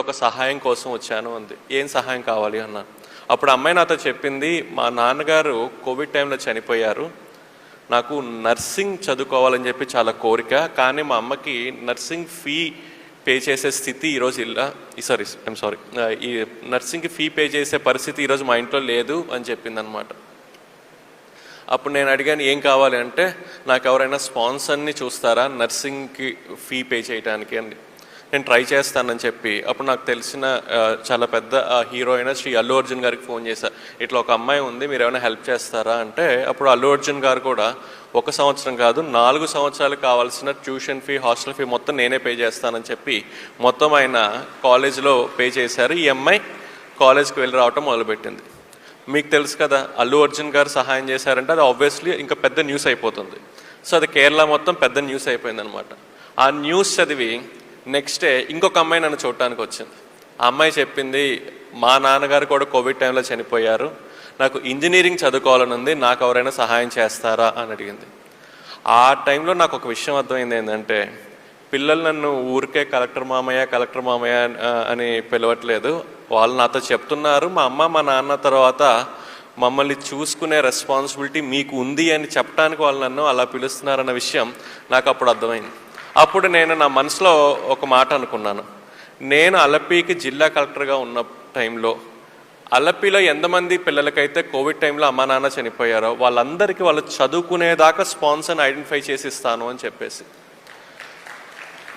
ఒక సహాయం కోసం వచ్చాను అంది. ఏం సహాయం కావాలి? అన్నాను. అప్పుడు అమ్మాయి నాతో చెప్పింది మా నాన్నగారు కోవిడ్ టైంలో చనిపోయారు. నాకు నర్సింగ్ చదువుకోవాలని చెప్పి చాలా కోరిక కానీ మా అమ్మకి నర్సింగ్ ఫీ పే చేసే స్థితి ఈరోజు ఇలా సారీ ఐమ్ సారీ ఈ నర్సింగ్కి ఫీ పే చేసే పరిస్థితి ఈరోజు మా ఇంట్లో లేదు అని చెప్పింది అనమాట అప్పుడు నేను అడిగాను ఏం కావాలి? అంటే నాకు ఎవరైనా స్పాన్సర్ని చూస్తారా నర్సింగ్కి ఫీ పే చేయడానికి అని నేను ట్రై చేస్తానని చెప్పి అప్పుడు నాకు తెలిసిన చాలా పెద్ద హీరో అయిన శ్రీ అల్లు అర్జున్ గారికి ఫోన్ చేశా. ఇట్లా ఒక అమ్మాయి ఉంది మీరు ఏమైనా హెల్ప్ చేస్తారా? అంటే అప్పుడు అల్లు అర్జున్ గారు కూడా ఒక సంవత్సరం కాదు నాలుగు సంవత్సరాలు కావాల్సిన ట్యూషన్ ఫీ హాస్టల్ ఫీ మొత్తం నేనే పే చేస్తానని చెప్పి మొత్తం ఆయన కాలేజ్లో పే చేశారు. ఈ అమ్మాయి కాలేజ్కి వెళ్ళి రావటం మొదలుపెట్టింది. మీకు తెలుసు కదా అల్లు అర్జున్ గారు సహాయం చేశారంటే అది ఆబ్వియస్లీ ఇంకా పెద్ద న్యూస్ అయిపోతుంది. సో అది కేరళ మొత్తం పెద్ద న్యూస్ అయిపోయింది అనమాట ఆ న్యూస్ చదివి నెక్స్ట్ డే ఇంకొక అమ్మాయి నన్ను చూడటానికి వచ్చింది. ఆ అమ్మాయి చెప్పింది మా నాన్నగారు కూడా కోవిడ్ టైంలో చనిపోయారు. నాకు ఇంజనీరింగ్ చదువుకోవాలని ఉంది. నాకు ఎవరైనా సహాయం చేస్తారా? అని అడిగింది. ఆ టైంలో నాకు ఒక విషయం అర్థమైంది ఏంటంటే పిల్లలు నన్ను ఊరికే కలెక్టర్ మామయ్య కలెక్టర్ మామయ్య అని పిలవట్లేదు. వాళ్ళు నాతో చెప్తున్నారు. మా అమ్మ మా నాన్న తర్వాత మమ్మల్ని చూసుకునే రెస్పాన్సిబిలిటీ మీకు ఉంది అని చెప్పడానికి వాళ్ళు నన్ను అలా పిలుస్తున్నారన్న విషయం నాకు అప్పుడు అర్థమైంది. అప్పుడు నేను నా మనసులో ఒక మాట అనుకున్నాను. నేను అలపీకి జిల్లా కలెక్టర్గా ఉన్న టైంలో అలపిలో ఎంతమంది పిల్లలకైతే కోవిడ్ టైంలో అమ్మా నాన్న చనిపోయారో వాళ్ళందరికీ వాళ్ళు చదువుకునేదాకా స్పాన్సర్ని ఐడెంటిఫై చేసి ఇస్తాను అని చెప్పేసి.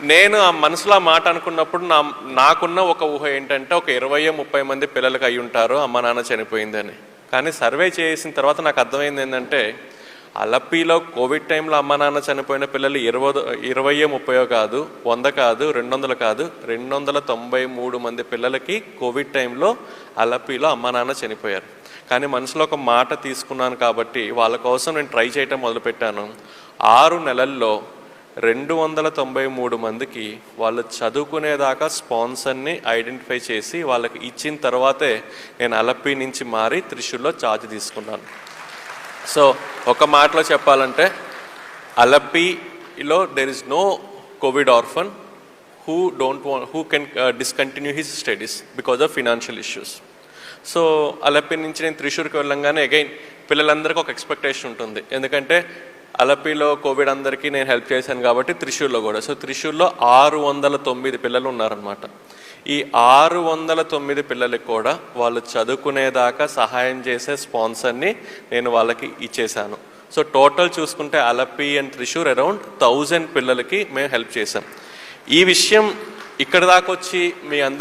నేను ఆ మనసులో ఆ మాట అనుకున్నప్పుడు నా నాకున్న ఒక ఊహ ఏంటంటే ఒక ఇరవై ముప్పై మంది పిల్లలకి అయి ఉంటారు అమ్మ నాన్న చనిపోయిందని. కానీ సర్వే చేసిన తర్వాత నాకు అర్థమైంది ఏంటంటే అలప్పీలో కోవిడ్ టైంలో అమ్మ నాన్న చనిపోయిన పిల్లలు ఇరవై ఇరవై ముప్పయో కాదు వంద కాదు రెండు వందలు కాదు రెండు వందల తొంభై మూడు మంది పిల్లలకి కోవిడ్ టైంలో అలప్పీలో అమ్మ నాన్న చనిపోయారు. కానీ మనసులో ఒక మాట తీసుకున్నాను కాబట్టి వాళ్ళ కోసం నేను ట్రై చేయటం మొదలుపెట్టాను. ఆరు నెలల్లో రెండు వందల తొంభై మూడు మందికి వాళ్ళు చదువుకునేదాకా స్పాన్సర్ని ఐడెంటిఫై చేసి వాళ్ళకి ఇచ్చిన తర్వాతే నేను అలప్పి నుంచి మారి త్రిశూర్లో ఛార్జ్ తీసుకున్నాను. సో ఒక మాటలో చెప్పాలంటే అలప్పిలో there is no covid orphan who don't want who can discontinue his studies because of financial issues so Alleppey నుంచి నేను త్రిశూర్కి వెళ్ళంగానే అగైన్ పిల్లలందరికీ ఒక ఎక్స్పెక్టేషన్ ఉంటుంది. ఎందుకంటే అలపిలో కోవిడ్ అందరికీ నేను హెల్ప్ చేశాను కాబట్టి త్రిశూర్లో కూడా. సో త్రిశూర్లో ఆరు వందల తొమ్మిది పిల్లలు ఉన్నారనమాట ఈ ఆరు వందల తొమ్మిది పిల్లలకి కూడా వాళ్ళు చదువుకునేదాకా సహాయం చేసే స్పాన్సర్ని నేను వాళ్ళకి ఇచ్చేశాను. సో టోటల్ చూసుకుంటే Alleppey and Thrissur around thousand పిల్లలకి మేము హెల్ప్ చేశాం. ఈ విషయం ఇక్కడ దాకా వచ్చి మీ అందరి